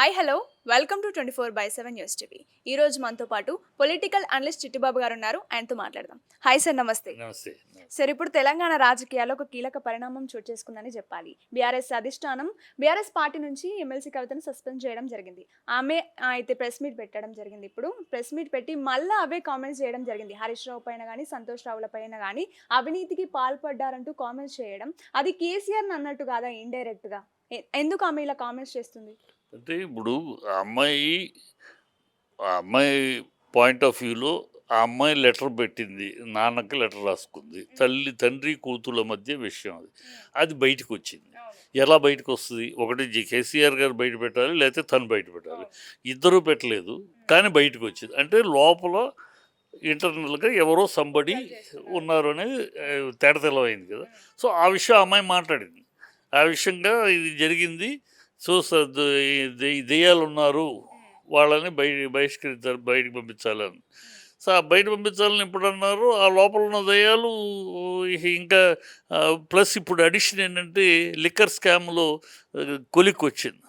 Hi hello welcome to twenty four by seven news TV ఈ రోజు మనతో పాటు పొలిటికల్ అనలిస్ట్ చిట్టిబాబు గారు ఉన్నారు. ఆయనతో మాట్లాడదాం. హాయ్ సార్ నమస్తే. నమస్తే. సార్ ఇప్పుడు తెలంగాణ రాజకీయాల్లో ఒక కీలక పరిణామం చోటు చేసుకుందని చెప్పాలి. బీఆర్ఎస్ అధిష్టానం బీఆర్ఎస్ పార్టీ నుంచి ఎమ్మెల్సీ కవితను సస్పెండ్ చేయడం జరిగింది. ఆమె అయితే ప్రెస్ మీట్ పెట్టడం జరిగింది. ఇప్పుడు ప్రెస్ మీట్ పెట్టి మళ్ళీ అవే కామెంట్స్ చేయడం జరిగింది. హరీష్ రావు పైన కానీ సంతోష్ రావుల పైన కానీ అవినీతికి పాల్పడ్డారంటూ కామెంట్స్ చేయడం. అది కేసీఆర్ అన్నట్టు కాదా ఇండైరెక్ట్గా? ఎ- ఎందుకు ఆమె ఇలా కామెంట్స్ చేస్తుంది? అంటే ఇప్పుడు ఆ అమ్మాయి ఆ అమ్మాయి పాయింట్ ఆఫ్ వ్యూలో ఆ అమ్మాయి లెటర్ పెట్టింది నాన్నకి లెటర్ రాసుకుంది తల్లి తండ్రి కూతుళ్ళ మధ్య విషయం అది. అది బయటకు వచ్చింది ఎలా బయటకు వస్తుంది ఒకటి జి- కేసీఆర్ గారు బయట పెట్టాలి లేకపోతే తను బయట పెట్టాలి. ఇద్దరూ పెట్టలేదు కానీ బయటకు వచ్చింది అంటే లోపల ఇంటర్నల్గా ఎవరో సంబడి ఉన్నారు అనేది ఆ, తేటతెల్లమైంది కదా. సో ఆ విషయం అమ్మాయి మాట్లాడింది. ఆ విషయంగా ఇది జరిగింది. దె- దెయ్యాలు ఉన్నారు వాళ్ళని బయట బహిష్కరించాలి బయటకు పంపించాలని. సో బయట పంపించాలని ఇప్పుడు అన్నారు ఆ లోపల ఉన్న దయ్యాలు ఇక ప్లస్ ఇప్పుడు అడిషన్ ఏంటంటే లిక్కర్ స్కామ్లో కొలిక్ వచ్చింది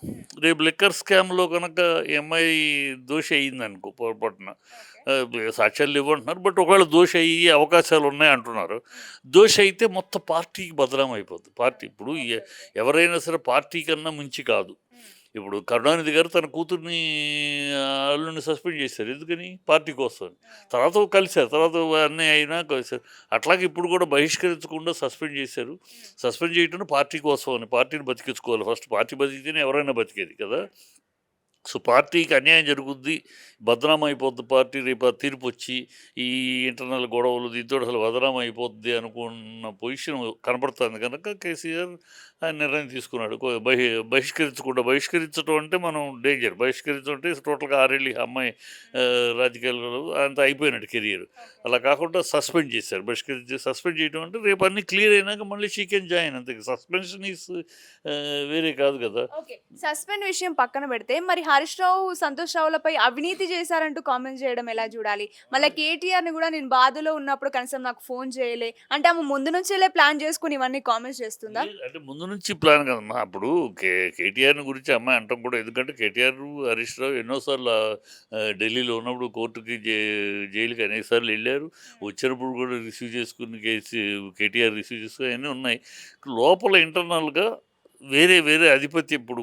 రేపు లిక్కర్ స్కామ్లో కనుక అమ్మాయి దోష అయ్యింది అనుకో పొరపాటున సాక్ష్యాలు ఇవ్వంటున్నారు బట్ ఒకవేళ దోష అయ్యే అవకాశాలు ఉన్నాయి అంటున్నారు. దోష అయితే మొత్తం పార్టీకి బదనాం అయిపోతుంది పార్టీ ఇప్పుడు ఎవరైనా సరే పార్టీ కన్నా మించి కాదు. ఇప్పుడు కరుణానిధి గారు తన కూతుర్ని అల్లుని సస్పెండ్ చేశారు. ఎందుకని? పార్టీ కోసం. తర్వాత కలిశారు. తర్వాత అన్నీ అయినా కలిశారు. అట్లాగే ఇప్పుడు కూడా బహిష్కరించకుండా సస్పెండ్ చేశారు. సస్పెండ్ చేయటం పార్టీ కోసం అని. పార్టీని బతికించుకోవాలి. ఫస్ట్ పార్టీ బతికితేనే ఎవరైనా బతికేది కదా? సో పార్టీకి అన్యాయం జరుగుద్ది. బదనాం అయిపోద్ది పార్టీ. రేపు తీర్పు వచ్చి ఈ ఇంటర్నల్ గొడవలు దీంతో అసలు బదనాం అయిపోద్ది అనుకున్న పొజిషన్ కనపడుతుంది కనుక కేసీఆర్ ఆయన నిర్ణయం తీసుకున్నాడు. బహి బహిష్కరించకుండా బహిష్కరించడం అంటే మనం డేంజర్ బహిష్కరించడం అంటే టోటల్గా ఆరేళ్ళు అమ్మాయి రాజకీయాల్లో అంత అయిపోయినట్టు కెరియర్. అలా కాకుండా సస్పెండ్ చేశారు. బహిష్కరించి సస్పెండ్ చేయడం అంటే రేపు అన్ని క్లియర్ అయినాక మళ్ళీ షీ కెన్ జాయిన్ అంతే. సస్పెన్షన్ ఈస్ వేరే కాదు కదా. సస్పెండ్ విషయం పక్కన పెడితే మరి హరీష్ రావు సంతోష్ రావులపై అవినీతి చేశారంటూ కామెంట్ చేయడం ఎలా చూడాలి? మళ్ళీ కేటీఆర్ని కూడా నేను బాధలో ఉన్నప్పుడు కనీసం నాకు ఫోన్ చేయలే. అంటే ఆమె ముందు నుంచేలే ప్లాన్ చేసుకుని ఇవన్నీ కామెంట్స్ చేస్తుందా? అంటే ముందు నుంచి ప్లాన్ కదమ్మా అప్పుడు కే కేటీఆర్ గురించి అమ్మాయి అంటాం కూడా. ఎందుకంటే కేటీఆర్ హరీష్ రావు ఎన్నోసార్లు ఢిల్లీలో ఉన్నప్పుడు కోర్టుకి జై జైలుకి అనేకసార్లు వెళ్ళారు. వచ్చినప్పుడు కూడా రిసీవ్ చేసుకుని కేసీ కేటీఆర్ రిసీవ్ చేసుకుని అన్నీ ఉన్నాయి. లోపల ఇంటర్నల్గా వేరే వేరే అధిపతి ఇప్పుడు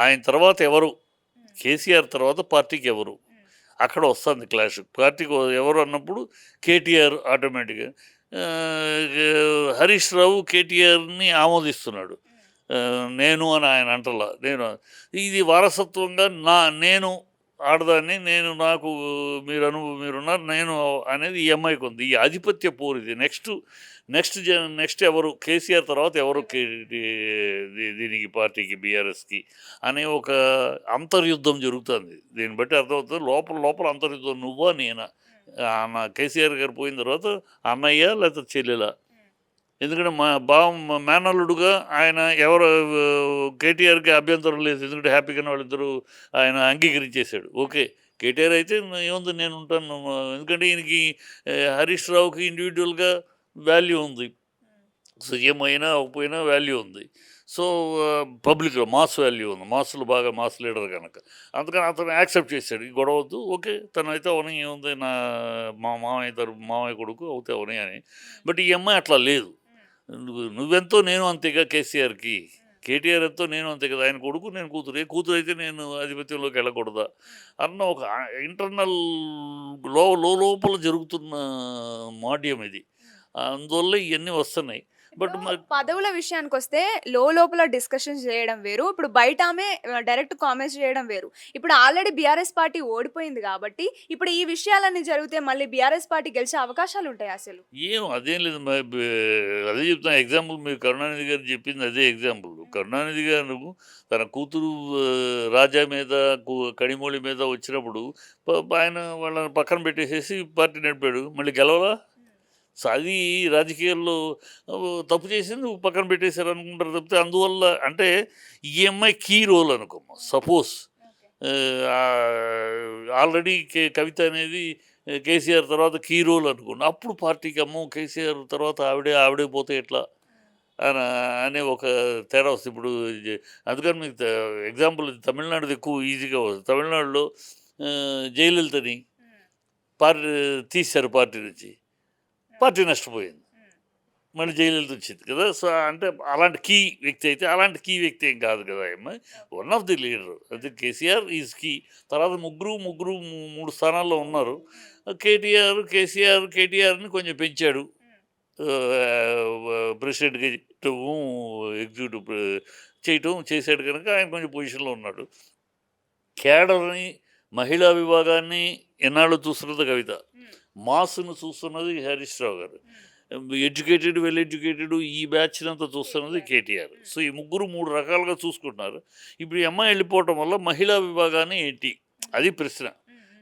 ఆయన తర్వాత ఎవరు? కేసీఆర్ తర్వాత పార్టీకి ఎవరు? అక్కడ వస్తుంది క్లాష్. పార్టీకి ఎవరు అన్నప్పుడు కేటీఆర్ ఆటోమేటిక్గా హరీష్ రావు కేటీఆర్ని ఆమోదిస్తున్నాడు. నేను అని ఆయన అంటలా. నేను ఇది వారసత్వంగా నా నేను ఆడదాన్ని నేను నాకు మీరు అను మీరున్నారు నేను అనేది ఈ అమ్మాయికి ఉంది. ఈ ఆధిపత్య పోరు ఇది. నెక్స్ట్ నెక్స్ట్ జన నెక్స్ట్ ఎవరు కేసీఆర్ తర్వాత ఎవరు కే- దీ- దీనికి పార్టీకి బీఆర్ఎస్కి అనే ఒక అంతర్యుద్ధం జరుగుతుంది. దీన్ని బట్టి అర్థమవుతుంది. లోపల లోపల అంతర్యుద్ధం నువ్వా నేనా? కేసీఆర్ గారు పోయిన తర్వాత అన్నయ్య లేకపోతే చెల్లెలా. ఎందుకంటే మా బావ మేనల్లుడుగా ఆయన ఎవరు కేటీఆర్కి అభ్యంతరం లేదు. ఎందుకంటే హ్యాపీగానే వాళ్ళిద్దరూ ఆయన అంగీకరించేశాడు. ఓకే కేటీఆర్ అయితే ఏముంది నేను ఉంటాను. ఎందుకంటే ఈయనకి హరీష్ రావుకి ఇండివిజువల్గా వాల్యూ ఉంది. సీఎం అయినా అవ్వకపోయినా వాల్యూ ఉంది. సో పబ్లిక్లో మాస్ వాల్యూ ఉంది. మాస్లో బాగా మాస్ లీడర్ కనుక. అందుకని అతను యాక్సెప్ట్ చేశాడు. ఈ గొడవ వద్దు. ఓకే. తనైతే అవని ఏముంది? నా మా మామయ్య తరపు మామయ్య కొడుకు అవుతే అవని అని. బట్ ఈ అమ్మాయి అట్లా లేదు. నువ్వు నువ్వెంతో నేను అంతేగా కేసీఆర్కి? కేటీఆర్ ఎంతో నేను అంతే కదా? ఆయన కొడుకు నేను కూతురు. ఏ కూతురు అయితే నేను ఆధిపత్యంలోకి వెళ్ళకూడదా? అన్న ఒక ఇంటర్నల్లో లో లోపల జరుగుతున్న మాడ్యం ఇది. అందువల్ల ఇవన్నీ వస్తున్నాయి. బట్ పదవుల విషయానికి వస్తే లో లోపల డిస్కషన్ చేయడం వేరు. ఇప్పుడు బయట ఆమె డైరెక్ట్ కామెంట్స్ చేయడం వేరు. ఇప్పుడు ఆల్రెడీ బీఆర్ఎస్ పార్టీ ఓడిపోయింది కాబట్టి ఇప్పుడు ఈ విషయాలన్నీ జరిగితే మళ్ళీ బీఆర్ఎస్ పార్టీ గెలిచే అవకాశాలు ఉంటాయి అసలు? ఏం అదేం లేదు. అదే చెప్తాను ఎగ్జాంపుల్ మీరు కరుణానిధి గారు చెప్పింది అదే ఎగ్జాంపుల్. కరుణానిధి గారు తన కూతురు రాజా మీద కు- కడిమూలి మీద వచ్చినప్పుడు ఆయన వాళ్ళని పక్కన పెట్టేసేసి పార్టీ నడిపాడు. మళ్ళీ గెలవలా? సో అది రాజకీయాల్లో తప్పు చేసింది పక్కన పెట్టేశారు అనుకుంటారు తప్పితే అందువల్ల అంటే ఈఎంఐ కీ రోల్ అనుకోమ్మా సపోజ్ ఆల్రెడీ కే కవిత అనేది కేసీఆర్ తర్వాత కీ రోల్ అనుకున్నా అప్పుడు పార్టీకి అమ్మో కేసీఆర్ తర్వాత ఆవిడే ఆవిడే పోతే ఎట్లా? అన అనే ఒక తేడా వస్తుంది. ఇప్పుడు అందుకని మీకు ఎగ్జాంపుల్ తమిళనాడుది ఎక్కువ ఈజీగా వస్తుంది. తమిళనాడులో జయలలితని పార్టీ తీశారు పార్టీ నుంచి. పార్టీ నష్టపోయింది. మళ్ళీ జయలలిత వచ్చింది కదా. సో అంటే అలాంటి కీ వ్యక్తి అయితే అలాంటి కీ వ్యక్తి ఏం కాదు కదా అమ్మాయి వన్ ఆఫ్ ది లీడర్ అయితే కేసీఆర్ ఈజ్ కీ తర్వాత ముగ్గురు ముగ్గురు మూడు స్థానాల్లో ఉన్నారు. కేటీఆర్ కేసీఆర్ కేటీఆర్ని కొంచెం పెంచాడు. ప్రెసిడెంట్గా చేయటము ఎగ్జిక్యూటివ్ చేయటం చేశాడు కనుక ఆయన కొంచెం పొజిషన్లో ఉన్నాడు. కేడర్ని మహిళా విభాగాన్ని ఎన్నాళ్ళు చూస్తున్నది కవిత? మాస్ను చూస్తున్నది Harish Rao garu. Educated well educated ఈ బ్యాచ్ అంతా చూస్తున్నది కేటీఆర్. సో ఈ ముగ్గురు మూడు రకాలుగా చూసుకుంటున్నారు. ఇప్పుడు ఈ అమ్మాయి వెళ్ళిపోవటం వల్ల మహిళా విభాగాన్ని ఏంటి? అది ప్రశ్న.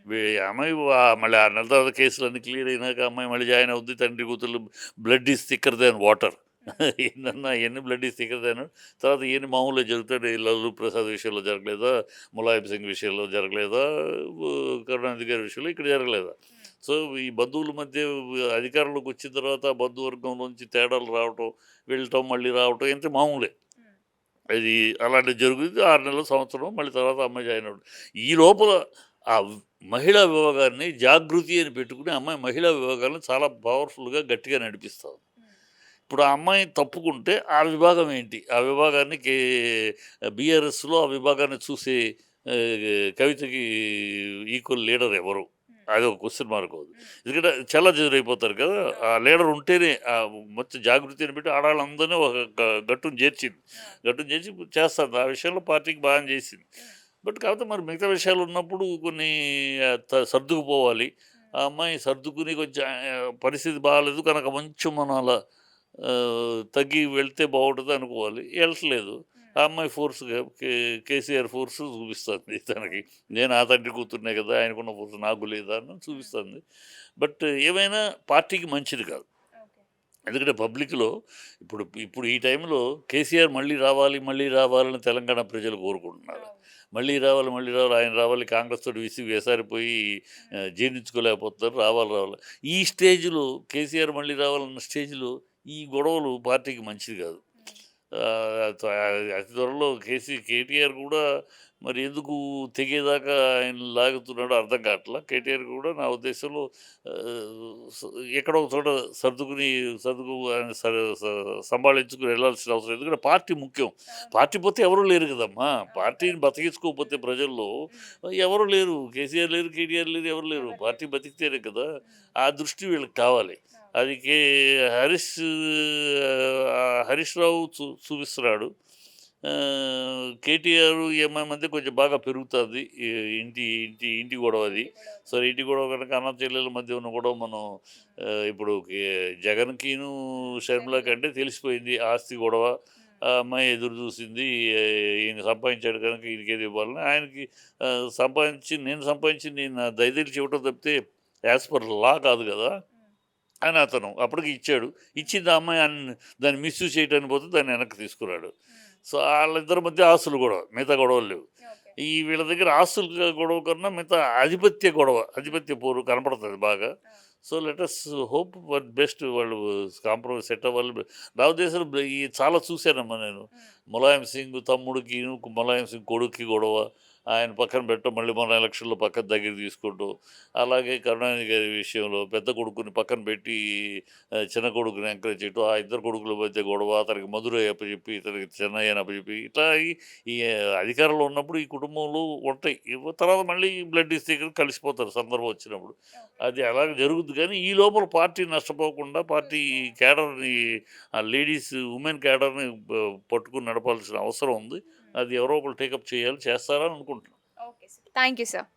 వీ- అమ్మాయి వా- మళ్ళీ ఆ నెల తర్వాత కేసులు అన్ని క్లియర్ అయినాక అమ్మాయి మళ్ళీ జాయిన్ అవుద్ది తండ్రి కూతురు blood is thicker than water. ఏందన్నా ఎన్ని బ్లడ్ ఈస్ థిక్కర్ దాన్ తర్వాత ఎన్ని మామూలుగా జరుగుతాయి లల్లు ప్రసాద్ విషయంలో జరగలేదా ములాయం సింగ్ విషయంలో జరగలేదా కరుణానిధి గారి విషయంలో ఇక్కడ జరగలేదా? సో ఈ బంధువుల మధ్య అధికారంలోకి వచ్చిన తర్వాత బంధువర్గంలోంచి తేడాలు రావటం వెళ్ళటం మళ్ళీ రావటం ఎంత మామూలే. అది అలాంటివి జరుగుతుంది. ఆరు నెలల సంవత్సరం మళ్ళీ తర్వాత అమ్మాయి జాయిన్ అవ్వడం. ఈ లోపల ఆ మహిళా విభాగాన్ని జాగృతి అని పెట్టుకుని అమ్మాయి మహిళా విభాగాన్ని చాలా పవర్ఫుల్గా గట్టిగా నడిపిస్తాం. ఇప్పుడు ఆ అమ్మాయి తప్పుకుంటే ఆ విభాగం ఏంటి? ఆ విభాగాన్ని కే బీఆర్ఎస్లో ఆ విభాగాన్ని చూసే కవితకి ఈక్వల్ లీడర్ ఎవరు? అది ఒక క్వశ్చన్ మార్క్ అవుతుంది ఎందుకంటే చాలా అయిపోతారు కదా ఆ లీడర్ ఉంటేనే ఆ మొత్తం జాగృతిని పెట్టి ఆడవాళ్ళందరినీ ఒక గట్టును చేర్చింది. గట్టును చేర్చి చేస్తారు ఆ విషయంలో పార్టీకి బాగా చేసింది. బట్ కాకపోతే మరి మిగతా విషయాలు ఉన్నప్పుడు కొన్ని సర్దుకుపోవాలి. ఆ అమ్మాయి సర్దుకుని కొంచెం పరిస్థితి బాగాలేదు కనుక కొంచెం మనం అలా తగ్గి వెళ్తే బాగుంటుంది అనుకోవాలి. వెళ్ళట్లేదు ఆ అమ్మాయి ఫోర్స్గా కే కేసీఆర్ ఫోర్స్ చూపిస్తుంది తనకి. నేను ఆ తండ్రి కూతుర్నే కదా ఆయనకున్న ఫోర్స్ నాకు లేదా అని చూపిస్తుంది. బట్ ఏమైనా పార్టీకి మంచిది కాదు. ఎందుకంటే పబ్లిక్లో ఇప్పుడు ఇప్పుడు ఈ టైంలో కేసీఆర్ మళ్ళీ రావాలి మళ్ళీ రావాలని తెలంగాణ ప్రజలు కోరుకుంటున్నారు. మళ్ళీ రావాలి మళ్ళీ రావాలి ఆయన రావాలి కాంగ్రెస్ తోటి విసిగి వేసారిపోయి ఆ, జీర్ణించుకోలేకపోతున్నారు రావాలి రావాలి. ఈ స్టేజ్లో కేసీఆర్ మళ్ళీ రావాలన్న స్టేజ్లో ఈ గొడవలు పార్టీకి మంచిది కాదు. అతి త్వరలో కేసీ కేటీఆర్ కూడా మరి ఎందుకు తెగేదాకా ఆయన లాగుతున్నాడో అర్థం కావట్లా? కేటీఆర్ కూడా నా ఉద్దేశంలో ఎక్కడో చోట సర్దుకుని సర్దుకు సంభాళించుకుని వెళ్ళాల్సిన అవసరం ఎందుకంటే పార్టీ ముఖ్యం. పార్టీ పోతే ఎవరు లేరు కదమ్మా. పార్టీని బతికించుకోకపోతే ప్రజల్లో ఎవరు లేరు. కేసీఆర్ లేరు కేటీఆర్ లేరు ఎవరు లేరు. పార్టీ బతికితేనే కదా. ఆ దృష్టి వీళ్ళకి కావాలి. అది కే హరీష్ హరీష్ రావు చూ చూపిస్తున్నాడు. కేటీఆర్ ఎంఐ మధ్య కొంచెం బాగా పెరుగుతుంది. ఇంటి ఇంటి ఇంటి గొడవ అది. సరే ఇంటి గొడవ కనుక అన్న చెల్లెల మధ్య ఉన్న గొడవ మనం ఇప్పుడు జగన్కిను షర్మిల కంటే తెలిసిపోయింది. ఆస్తి గొడవ అమ్మాయి ఎదురు చూసింది. ఈయన సంపాదించాడు కనుక ఈయనకేది ఇవ్వాలని ఆయనకి సంపాదించి నేను సంపాదించి నేను నా దయదలిచి ఇవ్వటం తప్పితే యాజ్ పర్ లా కాదు కదా. అని అతను అప్పటికి ఇచ్చాడు. ఇచ్చింది ఆ అమ్మాయి దాన్ని మిస్యూజ్ చేయడానికి పోతే దాన్ని వెనక్కి తీసుకున్నాడు. సో వాళ్ళిద్దరి మధ్య ఆస్తులు గొడవ మిగతా గొడవలు లేవు. ఈ వీళ్ళ దగ్గర ఆస్తుల గొడవ కన్నా మిగతా ఆధిపత్య గొడవ ఆధిపత్య పోరు కనపడుతుంది బాగా. So let's hope one best వాళ్ళు కాంప్రమైజ్ సెట్ అవ్వాలి నా ఈ చాలా చూశానమ్మా నేను. ములాయం సింగ్ తమ్ముడికి ములాయం సింగ్ కొడుక్కి గొడవ. ఆయన పక్కన పెట్టడం మళ్ళీ మన ఎలక్షన్లో పక్కన దగ్గర తీసుకుంటూ. అలాగే కరుణానిధి గారి విషయంలో పెద్ద కొడుకుని పక్కన పెట్టి చిన్న కొడుకుని ఎంకరేజ్ చేయటం ఆ ఇద్దరు కొడుకుల మధ్య గొడవ అతనికి మధురై అప్పచెప్పి ఇతనికి చెన్నై అని అప్పచెప్పి ఇట్లా ఈ- ఈ అధికారంలో ఉన్నప్పుడు ఈ కుటుంబంలో ఉంటాయి. తర్వాత మళ్ళీ బ్లడ్ ఇస్తే కలిసిపోతారు సందర్భం వచ్చినప్పుడు. అది అలాగే జరుగుతుంది కానీ ఈ లోపల పార్టీ నష్టపోకుండా పార్టీ క్యాడర్ని ఆ లేడీస్ ఉమెన్ క్యాడర్ని పట్టుకుని నడపాల్సిన అవసరం ఉంది. అది ఎవరో ఒకరు టేకప్ చేయాలి చేస్తారని అనుకుంటున్నాను థ్యాంక్ యూ సార్